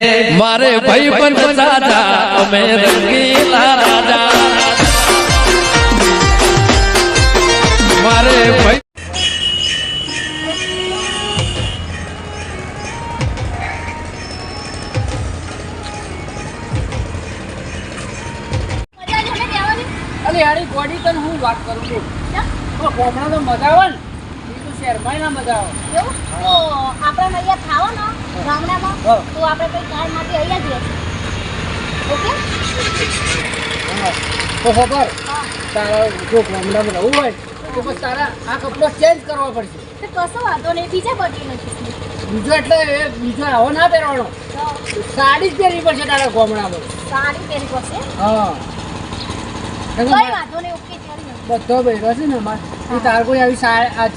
મારે ભાઈ પણ સાજા અમે રંગીલા રાજા મારે ભાઈ. ગોડી તને હું વાત કરું છું? તો ગામડા તો મજા આવે ને બીજું શહેરમાં ના મજા આવે? તો આપણે અહીંયા થાઓ ને ગામડામાં તો આપણે કઈ કાર માટે અહીંયા જ રહેશું. ઓકે? હા. તો ખબર? તારા જો ગામડામાં રહેવું હોય તો તારા આ કપડો ચેન્જ કરવા પડશે. તો કશો વાંધો નહીં બીજા બદલી બીજો એટલે એ બીજો આવો ના પહેરવાનો. સાડી જ પહેરવી પડશે તારા ગામડામાં. સાડી પહેરી પડશે? હા. કઈ વાંધો નહીં ઓકે બધો પહેર્યો છે ને મારે. તાર કોઈ આવી સાડી આ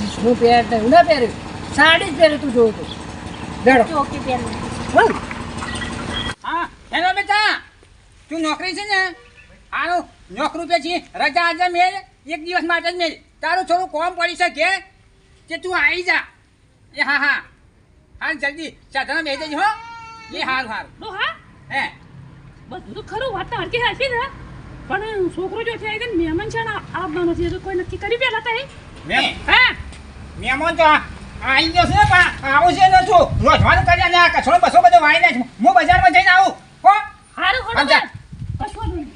પેન્ટ ને એવું ના પહેર્યું. સાડી જ પહેર્યું તું જોઉં તું. જડો ઓકે પહેરી બોલ. હા હેલો બેટા. તું નોકરી છે ને? આનું નોકરી પે છે રજા આજે મેળ એક દિવસ માટે જ મેળ તારું થોડું કોમ પડી શકે કે તું આવી જા. એ હા હા. હા જલ્દી સાધના બે જજો હો. એ હારું હારું. હા? હે. બધું તો ખરું વાત તો હરકી હાચી ને પણ છોકરો જો છે ને મહેમાન છે ને આવવાનો છે કોઈ નક્કી કરી પેલા તા મે? હા. મહેમાન તો આવી ગયો છે ને આવું છે ને તું રોજવાનું કર્યા ને આ કચરો બસો બધો વાળી નાખ હું બજારમાં જઈને આવું હો? હારું નહીં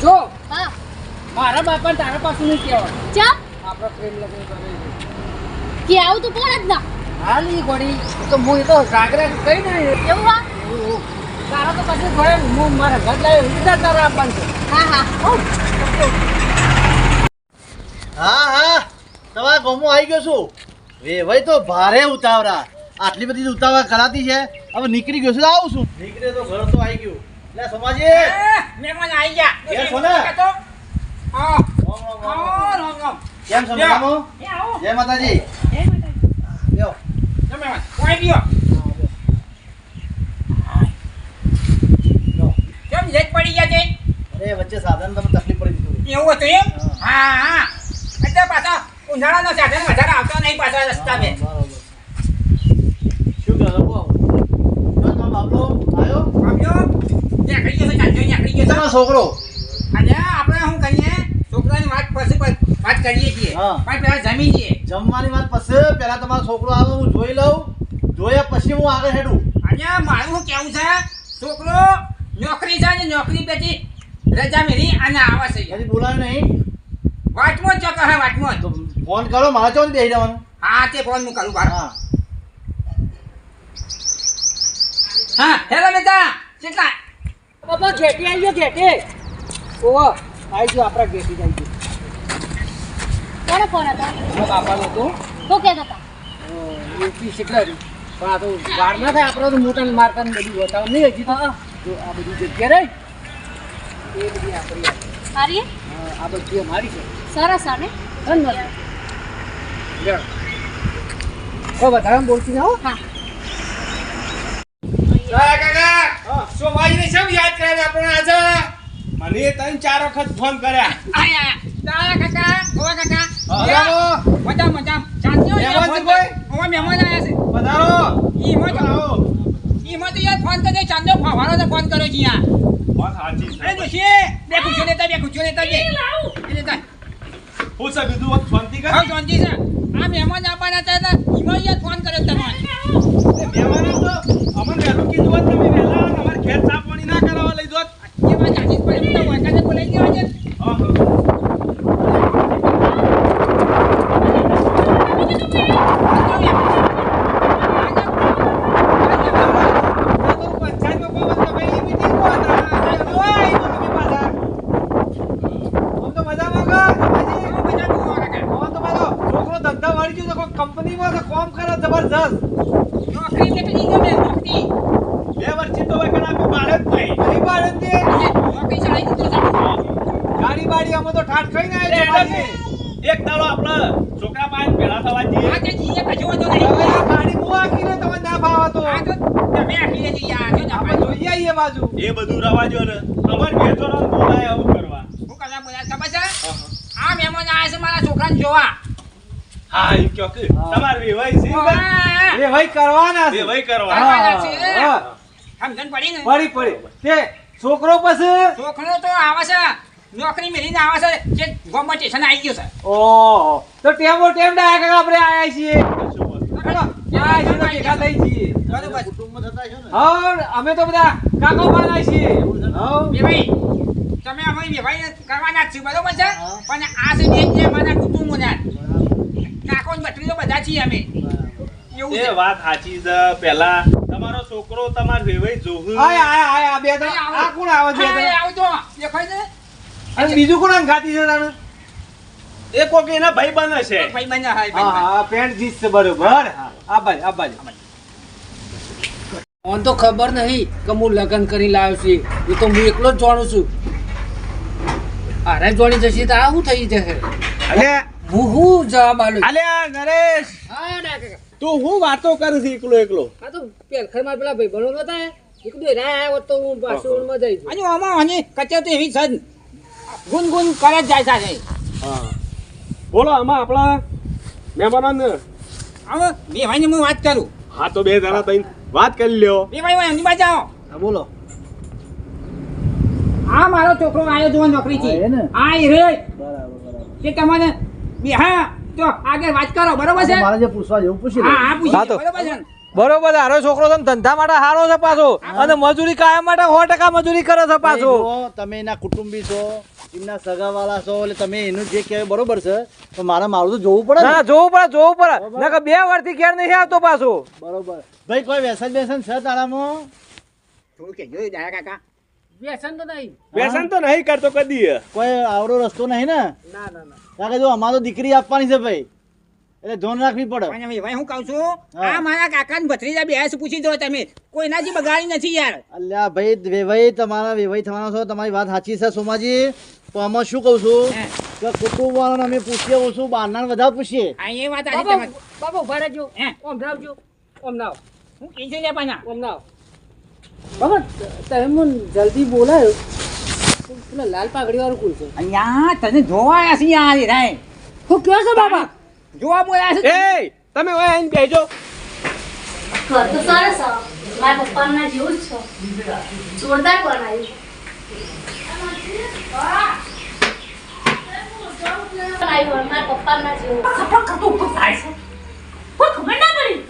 જો. હા. મારા બાપા તારા પાછું નહીં કહેવાનું ચમ? આપણો પ્રેમ લગ્ન કરે કે આવું તો પડે જ ના. હાલ ઈ તો હું એ તો જાગરા કઈ ને એવું હા તારા તો પછી ઘરે હું મારા ઘર લાવી ઉધા તારા આપવાનું. હા હા. હા હા. તમારા ગામમાં આવી ગયો છું. વેવાઈ તો ભારે ઉતાવળા. આટલી બધી ઉતાવળ કરાતી છે. હવે નીકળી ગયો છું આવું છું. નીકળે તો ઘર તો આવી ગયું. લે સમાજે. મહેમાન આવી ગયા. એ સોના. તો હા. રામ રામ કેમ છો એ આવો. જય માતાજી. જય માતાજી. લ્યો. લો કોઈ ગયો. કેમ લેટ પડી ગયા છે? અરે વચ્ચે સાધન તમે તકલીફ પડી દીધું. એવું હતું એમ? હા હા. એટલે પાછા ઉનાળાનો સાધન વધારે આવતો નહીં પાછા રસ્તા બે શું કરો છોકરો. અને આપણે શું કરીએ? છોકરાની વાત પછી વાત કરીએ છીએ. હા. પણ પેલા જમી છીએ જમવાની વાત પછી પહેલા તમારો છોકરો આવે હું જોઈ લઉં. જોયા પછી હું આગળ હેડું. અને મારું શું કેવું છે? છોકરો નોકરી છે ને નોકરી પછી રજા મેરી અને આવે છે હજી નહીં. વાટમાં જ ચોક્કસ હા વાટમાં જ તો ફોન કરો મારા ચોન બેસી જવાનું? હા તે ફોન હું કરું બાર હા. હા હેલો બેટા કેટલા? બાબા ઘેટી આવી ગયો ઘેટી ઓહો આવી ગયો આપણા ઘેટી જાય આવી કોનો ફોન હતો ગયો બાપાનો તો શું કહેતા હતા? યુપી શીખલા પણ આ તો વાર ના થાય આપણે તો મોટા મારતા ને બધું બતાવ નહીં હજી તો. આ બધી જગ્યા રહી. એ બધી આપણી આ. આ બધી અમારી છે. સરસ આને ધન્યવાદ. ઓ વધારે બોલતી ના હો? હા. મને ત્રણ ચાર વખત ફોન કર્યા. આયા કાકા ઓવા કાકા. મજા મજા શાંતિ મહેમાન કોઈ? ઓવા મહેમાન આયા છે. પધારો ઈ મત આવો. ઈ મો યાર ફોન કરજો ચાંદો ફવારો તો ફોન કર્યો છે યાર. વાત સાચી છે. બે લેતા બે ખુશીઓ લેતા બે. એ લેતા. હું છે બીજું વાત શાંતિ કર? હા જોનજી છે. આ મહેમાન આપવાના હતા ઈ ફોન કર્યો તમારે મહેમાનો તો અમને વહેલું કીધું હોત તમે વહેલા તમારે ઘેર ચા પાણી ના કરાવવા લઈ દોત એ વાત સાચી જ પડે તો વાંકાને બોલાવી દેવા છે હા, હા. આ તો પંચાયતમાં કોઈ વાત તમે એ meeting માં હતા. આ તો આઈ ગયો તમે પાછા. આમ તો મજામાં કા, રમાજી? આમ તો મારો છોકરો ધંધા વાળી ગયો તો કોઈ કંપનીમાં તો કામ કરે જબરજસ્ત નોકરી તે પેલી ગમે નોકરી બે વર્ષથી તો હવે કણા કોઈ બાળક નહીં નહીં બાળક તે નોકરી ચડાવી દીધો છે ગાડી બાડી અમે તો ઠાઠ ખાઈને આવ્યા છે એક દાડો આપણે છોકરા નહીં. આ આખીને તમે ના ફાવતો આ તો તમે આખી લેતી યાર જો આપણે આપણે જોઈએ આવીએ બાજુ. એ બધું રવા જો ને. અમાર વેચોનો બોલાય આવું કરવા. હું કલા બોલા ખબર છે? આ મહેમાન આયા છે મારા છોકરાને જોવા. હા ઈ કયો કે તમાર વેવાઈ છે કે? એ ભાઈ કરવાના છે. વેવાઈ કરવા હા, હા. સમજણ પડી ને. પડી પડી. તે છોકરો પછી? છોકરો તો આવે છે. નોકરી મેળીને આવે છે જે ગોમમાં સ્ટેશન આવી ગયો છે. ઓહો તો ટેમો ટેમ ડા કાકા આપણે આયા છીએ. અમે તો બધા કાકા પાના છીએ. હા. ભાઈ તમે અમે બે ભાઈ કરવાના જ છીએ બરોબર છે? પણ આ છે બેન જે મારા કુટુંબના. કાકો ને બટરી તો બધા છીએ અમે. એવું છે. વાત સાચી છે. પેલા તમારો છોકરો તમાર વેવાઈ જોવું આયા આયા આયા બે તો આ કોણ આવે છે? આવજો. દેખાય છે? અને બીજું કોણ ખાતી છે તારે એ કોક એના ભાઈ બને છે ભાઈ બને હા હા ભાઈ હા પેન્ટ જીત છે બરોબર. હા આ બાજુ આ બાજુ. મને તો ખબર નહીં કે હું લગ્ન કરી લાવ્યો છું એ તો હું એકલો જ જાણું છું. અરે જોડી જશે તો આ શું થઈ જશે. અલે હું હું જવાબ આલું અલે નરેશ! હા ના તું હું વાતો કરું છું એકલો એકલો? હા તો પેલખરમાં પેલા ભાઈ બનો નતા ના આવ્યો તો હું પાછું માં જઈ અને આમાં અને કચે તો એવી છે. ગુનગુન કરે જ જાય હા. બોલો આમાં આપણા મહેમાનો હવે બે ભાઈને હું વાત કરું. હા તો બે જણા તઈ વાત કરી લ્યો. બે ભાઈ એમની બાજુ આવો. હા બોલો. આ મારો છોકરો આવ્યો જોવા નોકરી છે આ રે બરાબર બરાબર. કે તમારે બે હા તો આગળ વાત કરો બરોબર છે? મારે જે પૂછવા જેવું પૂછી હા લો. હા પૂછી બરોબર છે? બરોબર હારો છોકરો છે ધંધા માટે હારો છે પાછો. અને મજૂરી કાયમ માટે સો ટકા મજૂરી કરે છે પાછો. તમે એના કુટુંબી છો એમના સગાવાલા છો એટલે તમે એનું જે કહેવાય બરોબર છે. તો મારે મારું તો જોવું પડે ના. જોવું પડે જોવું પડે. નકર બે વર્ષથી ઘેર નહીં આવતો પાછો. બરોબર. ભાઈ કોઈ વ્યસન વ્યસન છે તારામાં? થોડું કાકા. વ્યસન તો નહીં. વ્યસન તો નહીં કરતો કદી. કોઈ આવડો રસ્તો નહીં ને? ના ના ના. કારણ જો અમારે તો દીકરી આપવાની છે ભાઈ. એટલે ધોન રાખવી પડે. ભાઈ હું કહું છું હા. આ મારા કાકાને ભત્રીજા બે પૂછી દો તમે. કોઈના જે બગાડી નથી યાર. અલ્યા ભાઈ વેવાઈ તમારા વેવાઈ થવાનો છો તમારી વાત સાચી છે સોમાજી. તો આમાં શું કહું છું? કે કુટુંબ વાળાને અમે પૂછીએ ઓછું બહારના બધા પૂછીએ? આ એ વાત આજે બાબા તમારી. બાબા ઊભા રહેજો. હે? ઓમ રાવજો ઓમ નાવ હું કીધું લે પાછા ઓમ નાવ બાબા તમે મને જલ્દી બોલાયો. પેલા લાલ પાઘડી વાળું કુલ છે? અહીંયા તને જોવા આવ્યા છે યાર એ રાય. હું કયો છો બાબા જોવા બોલ્યા છે એ તમે ઓય આઈને બેહજો ઘર તો સરસ છે. મારા પપ્પાના જેવું જ છે. જોરદાર બનાવ્યું બનાવ્યું મારા પપ્પાના જેવું. સફળ કરતો ઉપર થાય છે. કોઈ ખબર ના પડી.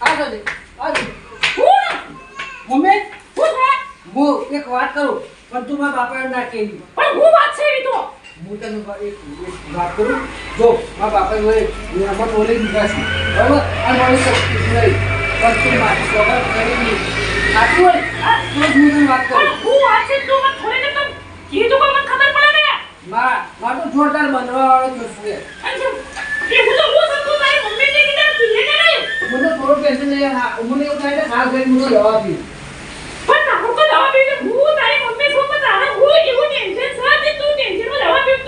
આ આ જોજે હું મમ્મી? હું એક વાત કરું પણ તું મારા બાપા ના કહેવી પણ હું હું તને વાત કરું? જો મારા બોલે મેં અમાર બોલી દીધા છે. બરાબર? અને મારી શક્તિ નહીં. પણ તું મારી સ્વભાવ કરી નહીં સાચું હોય? તો જ હું તને વાત કરું. હું તું મને થોડી ને તમ? કીધું પણ મને ખબર પડે ને? મારા મારો તો જોરદાર બનવા વાળો છો છે એ હું તો હું સમજુ તારી મમ્મી ને કીધા તું એને નહીં? મને થોડો ટેન્શન નહીં હા મને એવું થાય ને હા કરીને મને દવા પી પણ તારું તો દવા પીને હું તારી મમ્મી છું પણ તારે હું એવું ટેન્શન છે કે તું ટેન્શનમાં દવા પીવ તું મને તો હું મને તો કે પણ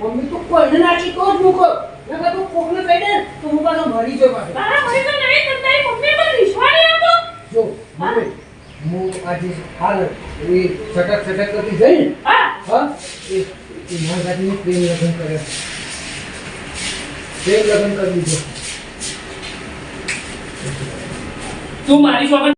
મમ્મી તો કોઈને નાખી તો જ મૂકો. નકર તું કોકને કહી દે તો હું પાછો મરી જાય પાછો. તારા મને તો નહીં પણ તારી મમ્મી પર વિશ્વાસ નહીં જો મમ્મી હું આજે હાલ એ સટક સટક કરતી જઈ હા. હા એ એ મારા સાથે પ્રેમ લગ્ન કર્યા. પ્રેમ લગ્ન કરી દીધો. તું મારી શોભા